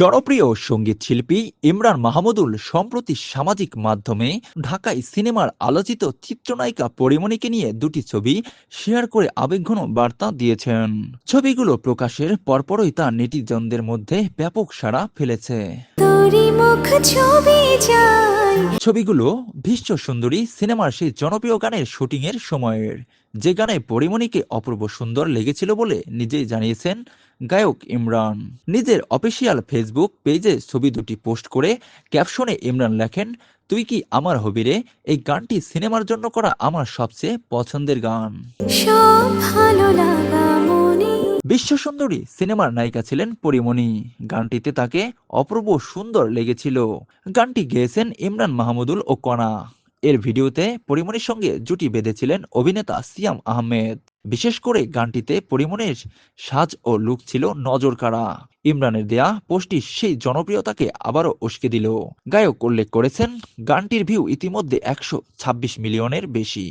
জনপ্রিয় সংগীত শিল্পী ইমরান মাহমুদুল সম্প্রতি সামাজিক মাধ্যমে ঢাকায় সিনেমার আলোচিত চিত্রনায়িকা পরিমণিকে নিয়ে দুটি ছবি শেয়ার করে আবেগঘন বার্তা দিয়েছেন। ছবিগুলো প্রকাশের পরপরই তা নেটিজনদের মধ্যে ব্যাপক সাড়া ফেলেছে। ছবিগুলো ভীষ্ম সুন্দরী সিনেমার সেই জনপ্রিয় গানের শুটিংয়ের সময়ের। যে গানে পরিমণিকে অপূর্ব সুন্দর লেগেছিল বলে নিজেই জানিয়েছেন গায়ক ইমরান। নিজের অফিসিয়াল ফেসবুক পেজে ছবি দুটি পোস্ট করে ক্যাপশনে ইমরান লেখেন তুই কি আমার হবি রে? এই গানটি সিনেমার জন্য করা আমার সবচেয়ে পছন্দের গান। বিশ্ব বিশ্বসুন্দরী সিনেমার নায়িকা ছিলেন পরিমণি। গানটিতে তাকে অপূর্ব সুন্দর লেগেছিল। গানটি গেয়েছেন ইমরান মাহমুদুল ও কণা। এর ভিডিওতে পরিমণির সঙ্গে জুটি বেঁধেছিলেন অভিনেতা সিয়াম আহমেদ। বিশেষ করে গানটিতে পরিমণির সাজ ও লুক ছিল নজর কাড়া ইমরানের দেয়া পোস্টটি সেই জনপ্রিয়তাকে আবারও উস্কে দিল। গায়ক উল্লেখ করেছেন, গানটির ভিউ ইতিমধ্যে একশো ছাব্বিশ মিলিয়নের বেশি।